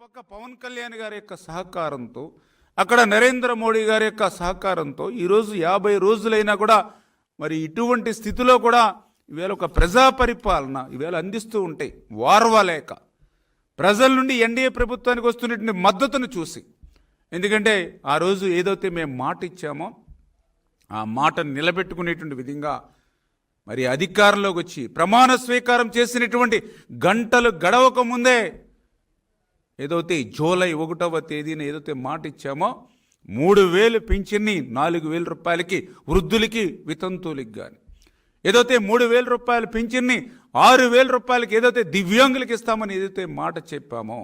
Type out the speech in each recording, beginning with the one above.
పక్క పవన్ కళ్యాణ్ గారి యొక్క సహకారంతో అక్కడ నరేంద్ర మోడీ గారి యొక్క సహకారంతో ఈరోజు యాభై రోజులైనా కూడా మరి ఇటువంటి స్థితిలో కూడా ఈవేళ ఒక ప్రజా పరిపాలన ఈవేళ అందిస్తూ ఉంటాయి వార్వలేక. ప్రజల నుండి ఎన్డీఏ ప్రభుత్వానికి వస్తున్నటువంటి మద్దతును చూసి. ఎందుకంటే ఆ రోజు ఏదైతే మేము మాట ఇచ్చామో ఆ మాటను నిలబెట్టుకునేటువంటి విధంగా మరి అధికారంలోకి వచ్చి ప్రమాణ స్వీకారం చేసినటువంటి గంటలు గడవక ముందే ఏదైతే జూలై ఒకటవ తేదీన ఏదైతే మాట ఇచ్చామో మూడు వేలు పింఛన్ని నాలుగు వేల రూపాయలకి వృద్ధులకి వితంతువులకి కానీ ఏదైతే మూడు వేల రూపాయల పింఛన్ని ఆరు వేల రూపాయలకి ఏదైతే దివ్యాంగులకి ఇస్తామని ఏదైతే మాట చెప్పామో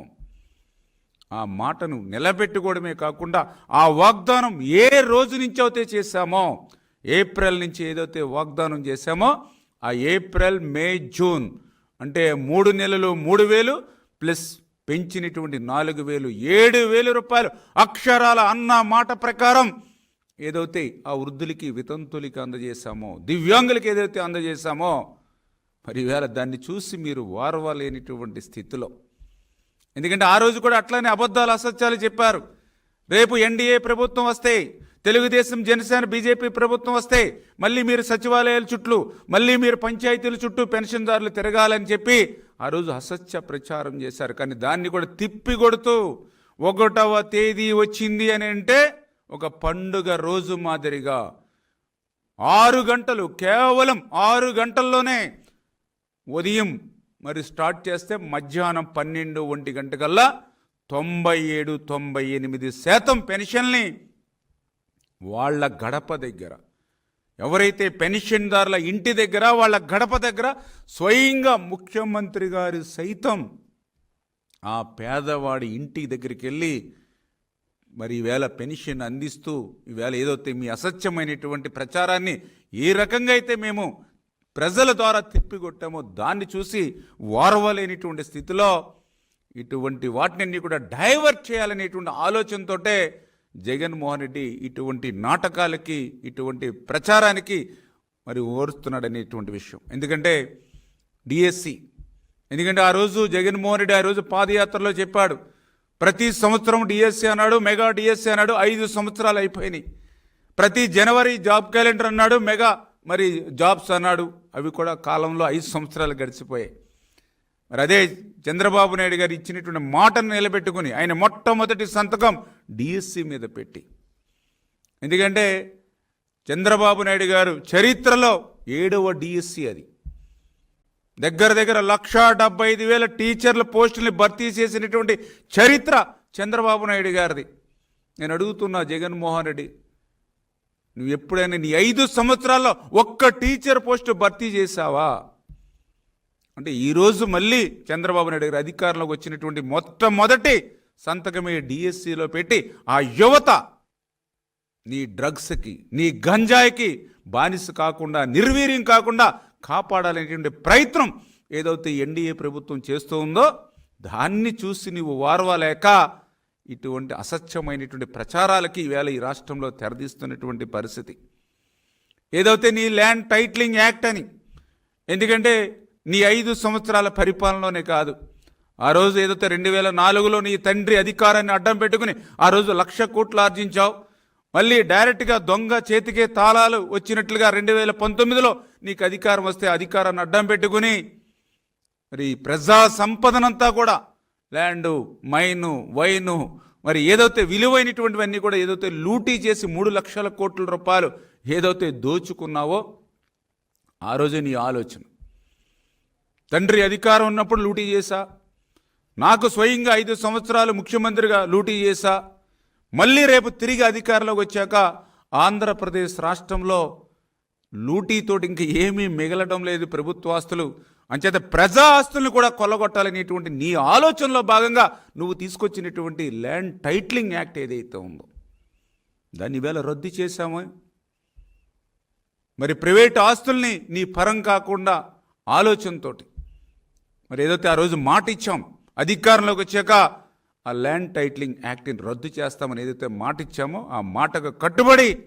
ఆ మాటను నిలబెట్టుకోవడమే కాకుండా ఆ వాగ్దానం ఏ రోజు నుంచి అయితే చేశామో ఏప్రిల్ నుంచి ఏదైతే వాగ్దానం చేశామో ఆ ఏప్రిల్ మే జూన్ అంటే మూడు నెలలు మూడు వేలు ప్లస్ పెంచినటువంటి నాలుగు వేలు ఏడు వేలు రూపాయలు. అక్షరాల అన్న మాట ప్రకారం ఏదైతే ఆ వృద్ధులకి వితంతులకి అందజేశామో దివ్యాంగులకి ఏదైతే అందజేశామో మరి దాన్ని చూసి మీరు వారవలేనిటువంటి స్థితిలో. ఎందుకంటే ఆ రోజు కూడా అట్లానే అబద్ధాలు అసత్యాలు చెప్పారు. రేపు ఎన్డీఏ ప్రభుత్వం వస్తే తెలుగుదేశం జనసేన బీజేపీ ప్రభుత్వం వస్తే మళ్ళీ మీరు సచివాలయాల చుట్టూ మళ్ళీ మీరు పంచాయతీల చుట్టూ పెన్షన్దారులు తిరగాలని చెప్పి ఆ రోజు అసత్య ప్రచారం చేశారు. కానీ దాన్ని కూడా తిప్పి కొడుతూ ఒకటవ తేదీ వచ్చింది అని అంటే ఒక పండుగ రోజు మాదిరిగా ఆరు గంటలు కేవలం ఆరు గంటల్లోనే ఉదయం మరి స్టార్ట్ చేస్తే మధ్యాహ్నం పన్నెండు ఒంటి గంటకల్లా తొంభై ఏడు తొంభై ఎనిమిది శాతం పెన్షన్ని వాళ్ళ గడప దగ్గర ఎవరైతే పెన్షన్దారుల ఇంటి దగ్గర వాళ్ళ గడప దగ్గర స్వయంగా ముఖ్యమంత్రి గారు సైతం ఆ పేదవాడి ఇంటి దగ్గరికి వెళ్ళి మరి ఈవేళ పెన్షన్ అందిస్తూ ఈవేళ ఏదైతే మీ అసత్యమైనటువంటి ప్రచారాన్ని ఏ రకంగా అయితే మేము ప్రజల ద్వారా తిప్పికొట్టామో దాన్ని చూసి వారవలేనిటువంటి స్థితిలో ఇటువంటి వాటిని కూడా డైవర్ట్ చేయాలనేటువంటి ఆలోచనతోటే జగన్మోహన్ రెడ్డి ఇటువంటి నాటకాలకి ఇటువంటి ప్రచారానికి మరి ఓరుస్తున్నాడనేటువంటి విషయం. ఎందుకంటే డిఎస్సి. ఎందుకంటే ఆ రోజు జగన్మోహన్ రెడ్డి ఆ రోజు పాదయాత్రలో చెప్పాడు ప్రతి సంవత్సరం డిఎస్సి అన్నాడు మెగా డిఎస్సి అన్నాడు ఐదు సంవత్సరాలు అయిపోయినాయి. ప్రతి జనవరి జాబ్ క్యాలెండర్ అన్నాడు మెగా మరి జాబ్స్ అన్నాడు. అవి కూడా కాలంలో ఐదు సంవత్సరాలు గడిచిపోయాయి. మరి అదే చంద్రబాబు నాయుడు గారు ఇచ్చినటువంటి మాటను నిలబెట్టుకుని ఆయన మొట్టమొదటి సంతకం డిఎస్సి మీద పెట్టి. ఎందుకంటే చంద్రబాబు నాయుడు గారు చరిత్రలో ఏడవ డిఎస్సి అది. దగ్గర దగ్గర లక్ష డెబ్బై ఐదు వేల టీచర్ల పోస్టుల్ని భర్తీ చేసినటువంటి చరిత్ర చంద్రబాబు నాయుడు గారిది. నేను అడుగుతున్నా జగన్మోహన్ రెడ్డి నువ్వు ఎప్పుడైనా నీ ఐదు సంవత్సరాల్లో ఒక్క టీచర్ పోస్టు భర్తీ చేశావా? అంటే ఈరోజు మళ్ళీ చంద్రబాబు నాయుడు గారు అధికారంలోకి వచ్చినటువంటి మొట్టమొదటి సంతకమే డిఎస్సిలో పెట్టి ఆ యువత నీ డ్రగ్స్కి నీ గంజాయికి బానిస కాకుండా నిర్వీర్యం కాకుండా కాపాడాలనేటువంటి ప్రయత్నం ఏదైతే ఎన్డీఏ ప్రభుత్వం చేస్తూ ఉందో దాన్ని చూసి నువ్వు వారవలేక ఇటువంటి అసత్యమైనటువంటి ప్రచారాలకి ఈవేళ ఈ రాష్ట్రంలో తెరదీస్తున్నటువంటి పరిస్థితి. ఏదైతే నీ ల్యాండ్ టైట్లింగ్ యాక్ట్ అని ఎందుకంటే నీ ఐదు సంవత్సరాల పరిపాలనలోనే కాదు. ఆ రోజు ఏదైతే రెండు వేల నాలుగులో నీ తండ్రి అధికారాన్ని అడ్డం పెట్టుకుని ఆ రోజు లక్ష కోట్లు ఆర్జించావు. మళ్ళీ డైరెక్ట్గా దొంగ చేతికే తాళాలు వచ్చినట్లుగా రెండు వేల పంతొమ్మిదిలో నీకు అధికారం వస్తే అధికారాన్ని అడ్డం పెట్టుకుని మరి ప్రజా సంపదనంతా కూడా ల్యాండు మైను వైను మరి ఏదైతే విలువైనటువంటివన్నీ కూడా ఏదైతే లూటీ చేసి మూడు లక్షల కోట్ల రూపాయలు ఏదైతే దోచుకున్నావో ఆ రోజే నీ ఆలోచన. తండ్రి అధికారం ఉన్నప్పుడు లూటీ చేశా. నాకు స్వయంగా ఐదు సంవత్సరాలు ముఖ్యమంత్రిగా లూటీ చేశా. మళ్ళీ రేపు తిరిగి అధికారంలోకి వచ్చాక ఆంధ్రప్రదేశ్ రాష్ట్రంలో లూటీతోటి ఇంక ఏమీ మిగలడం లేదు ప్రభుత్వ ఆస్తులు అంచేత ప్రజా ఆస్తులను కూడా కొల్లగొట్టాలనేటువంటి నీ ఆలోచనలో భాగంగా నువ్వు తీసుకొచ్చినటువంటి ల్యాండ్ టైట్లింగ్ యాక్ట్ ఏదైతే ఉందో దాన్ని వేళ రద్దు చేశామో. మరి ప్రైవేట్ ఆస్తుల్ని నీ పరం కాకుండా ఆలోచనతోటి మరి ఏదైతే ఆ రోజు మాట ఇచ్చాం అధికారంలోకి వచ్చాక ఆ ల్యాండ్ టైట్లింగ్ యాక్ట్ని రద్దు చేస్తామని ఏదైతే మాట ఇచ్చామో ఆ మాటకు కట్టుబడి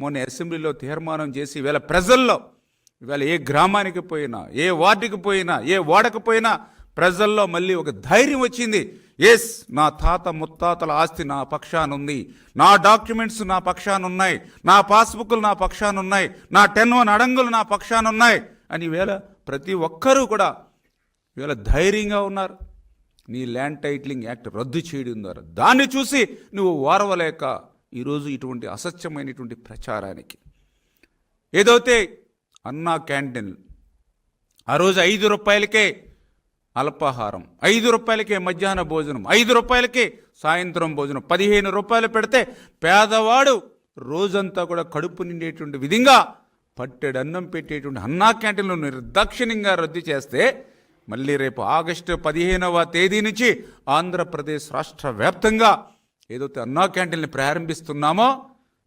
మొన్న అసెంబ్లీలో తీర్మానం చేసి ఇవాళ ప్రజల్లో ఇవాళ ఏ గ్రామానికి పోయినా ఏ వార్డుకి పోయినా ఏ వాడకు పోయినా ప్రజల్లో మళ్ళీ ఒక ధైర్యం వచ్చింది. ఎస్ నా తాత ముత్తాతల ఆస్తి నా పక్షానుంది. నా డాక్యుమెంట్స్ నా పక్షానున్నాయి. నా పాస్బుక్లు నా పక్షానున్నాయి. నా టెన్ వన్ అడంగులు నా పక్షానున్నాయి. అని వేళ ప్రతి ఒక్కరూ కూడా ఇవాళ ధైర్యంగా ఉన్నారు. నీ ల్యాండ్ టైటిలింగ్ యాక్ట్ రద్దు చేయడం ద్వారా. దాన్ని చూసి నువ్వు ఓర్వలేక ఈరోజు ఇటువంటి అసత్యమైనటువంటి ప్రచారానికి. ఏదైతే అన్నా క్యాంటీన్ ఆ రోజు ఐదు రూపాయలకే అల్పాహారం ఐదు రూపాయలకే మధ్యాహ్న భోజనం ఐదు రూపాయలకే సాయంత్రం భోజనం పదిహేను రూపాయలు పెడితే పేదవాడు రోజంతా కూడా కడుపు నిండేటువంటి విధంగా పట్టెడు అన్నం పెట్టేటువంటి అన్నా క్యాంటీన్లు నిర్దాక్షిణ్యంగా రద్దు చేస్తే మళ్ళీ రేపు ఆగస్టు పదిహేనవ తేదీ నుంచి ఆంధ్రప్రదేశ్ రాష్ట్ర వ్యాప్తంగా ఏదైతే అన్నా క్యాంటీన్ని ప్రారంభిస్తున్నామో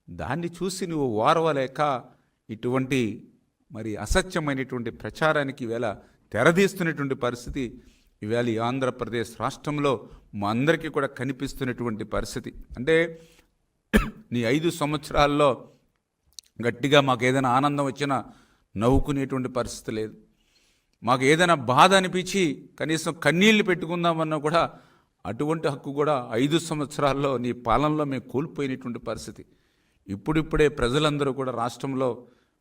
దాన్ని చూసి నువ్వు ఓర్వలేక ఇటువంటి మరి అసత్యమైనటువంటి ప్రచారానికి ఈవేళ తెరదీస్తున్నటువంటి పరిస్థితి ఈవేళ ఈ ఆంధ్రప్రదేశ్ రాష్ట్రంలో మా అందరికీ కూడా కనిపిస్తున్నటువంటి పరిస్థితి. అంటే నీ ఐదు సంవత్సరాల్లో గట్టిగా మాకు ఏదైనా ఆనందం వచ్చినా నవ్వుకునేటువంటి పరిస్థితి లేదు. మాకు ఏదైనా బాధ అనిపించి కనీసం కన్నీళ్ళు పెట్టుకుందామన్నా కూడా అటువంటి హక్కు కూడా ఐదు సంవత్సరాల్లో నీ పాలనలో మేము కోల్పోయినటువంటి పరిస్థితి. ఇప్పుడిప్పుడే ప్రజలందరూ కూడా రాష్ట్రంలో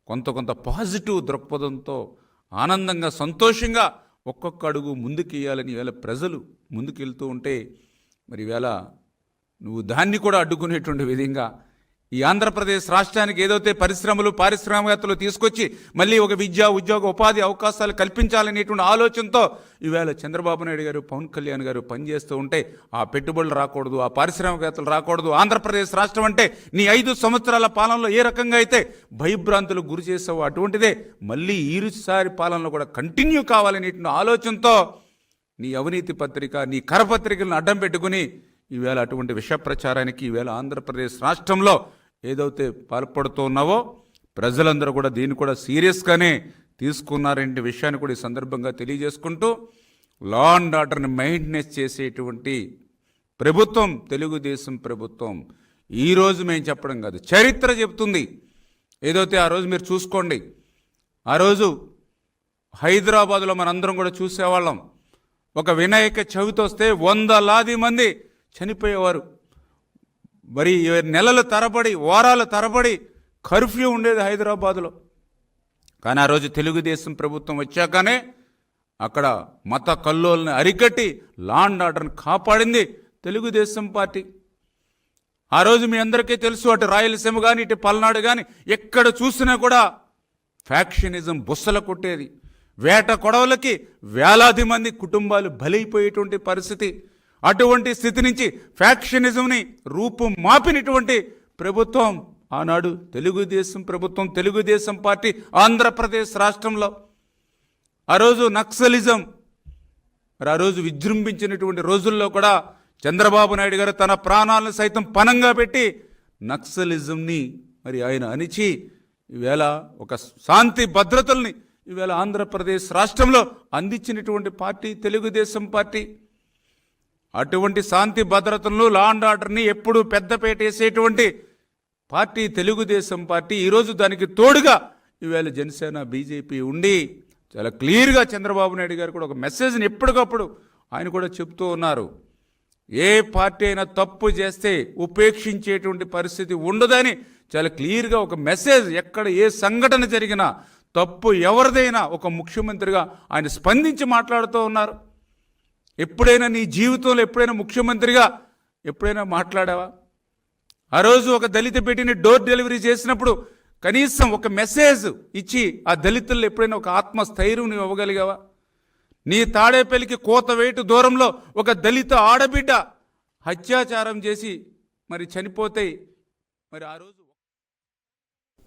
కొంత కొంత పాజిటివ్ దృక్పథంతో ఆనందంగా సంతోషంగా ఒక్కొక్క అడుగు ముందుకు వేయాలని ఈవేళ ప్రజలు ముందుకెళ్తూ ఉంటే మరి ఈవేళ నువ్వు దాన్ని కూడా అడ్డుకునేటువంటి విధంగా ఈ ఆంధ్రప్రదేశ్ రాష్ట్రానికి ఏదైతే పరిశ్రమలు పారిశ్రామికతలు తీసుకొచ్చి మళ్ళీ ఒక విద్య ఉద్యోగ ఉపాధి అవకాశాలు కల్పించాలనేటువంటి ఆలోచనతో ఈవేళ చంద్రబాబు నాయుడు గారు పవన్ కళ్యాణ్ గారు పనిచేస్తూ ఉంటే ఆ పెట్టుబడులు రాకూడదు ఆ పారిశ్రామికతలు రాకూడదు. ఆంధ్రప్రదేశ్ రాష్ట్రం అంటే నీ ఐదు సంవత్సరాల పాలనలో ఏ రకంగా అయితే భయభ్రాంతులు గురి చేసావో అటువంటిదే మళ్ళీ ఈరుసారి పాలనలో కూడా కంటిన్యూ కావాలనేటువంటి ఆలోచనతో నీ అవినీతి పత్రిక నీ కరపత్రికలను అడ్డం పెట్టుకుని ఈవేళ అటువంటి విష ప్రచారానికి ఈవేళ ఆంధ్రప్రదేశ్ రాష్ట్రంలో ఏదైతే పాల్పడుతున్నావో ప్రజలందరూ కూడా దీన్ని కూడా సీరియస్గానే తీసుకున్నారంటే విషయాన్ని కూడా ఈ సందర్భంగా తెలియజేసుకుంటూ లా అండ్ ఆర్డర్ని మెయింటెనెన్స్ చేసేటువంటి ప్రభుత్వం తెలుగుదేశం ప్రభుత్వం. ఈరోజు మేము చెప్పడం కాదు చరిత్ర చెబుతుంది. ఏదైతే ఆ రోజు మీరు చూసుకోండి ఆ రోజు హైదరాబాదులో మనందరం కూడా చూసేవాళ్ళం. ఒక వినాయక చవితి వస్తే వందలాది మంది చనిపోయేవారు. మరి నెలల తరబడి వారాల తరబడి కర్ఫ్యూ ఉండేది హైదరాబాదులో. కానీ ఆ రోజు తెలుగుదేశం ప్రభుత్వం వచ్చాకనే అక్కడ మత కల్లోల్ని అరికట్టి లాండ్ ఆర్డర్ని కాపాడింది తెలుగుదేశం పార్టీ. ఆ రోజు మీ అందరికీ తెలుసు అటు రాయలసీమ కానీ ఇటు పల్నాడు కానీ ఎక్కడ చూసినా కూడా ఫ్యాక్షనిజం బుస్సల కొట్టేది. వేట కొడవలకి వేలాది మంది కుటుంబాలు బలైపోయేటువంటి పరిస్థితి. అటువంటి స్థితి నుంచి ఫ్యాక్షనిజంని రూపు మాపినటువంటి ప్రభుత్వం ఆనాడు తెలుగుదేశం ప్రభుత్వం తెలుగుదేశం పార్టీ ఆంధ్రప్రదేశ్ రాష్ట్రంలో ఆ రోజు నక్సలిజం మరి ఆ రోజు విజృంభించినటువంటి రోజుల్లో కూడా చంద్రబాబు నాయుడు గారు తన ప్రాణాలను సైతం పనంగా పెట్టి నక్సలిజంని మరి ఆయన అణిచి ఈవేళ ఒక శాంతి భద్రతల్ని ఈవేళ ఆంధ్రప్రదేశ్ రాష్ట్రంలో అందించినటువంటి పార్టీ తెలుగుదేశం పార్టీ. అటువంటి శాంతి భద్రతలను లా అండ్ ఆర్డర్ని ఎప్పుడు పెద్దపేట వేసేటువంటి పార్టీ తెలుగుదేశం పార్టీ ఈరోజు దానికి తోడుగా ఈవేళ జనసేన బీజేపీ ఉండి చాలా క్లియర్గా చంద్రబాబు నాయుడు గారు కూడా ఒక మెసేజ్ని ఎప్పటికప్పుడు ఆయన కూడా చెప్తూ ఉన్నారు. ఏ పార్టీ అయినా తప్పు చేస్తే ఉపేక్షించేటువంటి పరిస్థితి ఉండదని చాలా క్లియర్గా ఒక మెసేజ్ ఎక్కడ ఏ సంఘటన జరిగినా తప్పు ఎవరిదైనా ఒక ముఖ్యమంత్రిగా ఆయన స్పందించి మాట్లాడుతూ ఉన్నారు. ఎప్పుడైనా నీ జీవితంలో ఎప్పుడైనా ముఖ్యమంత్రిగా ఎప్పుడైనా మాట్లాడావా? ఆ రోజు ఒక దళిత బిడ్డని డోర్ డెలివరీ చేసినప్పుడు కనీసం ఒక మెసేజ్ ఇచ్చి ఆ దళితుల్లో ఎప్పుడైనా ఒక ఆత్మస్థైర్యం నువ్వు ఇవ్వగలిగావా? నీ తాడేపల్లికి కోత వేటు దూరంలో ఒక దళిత ఆడబిడ్డ అత్యాచారం చేసి మరి చనిపోతే మరి ఆ రోజు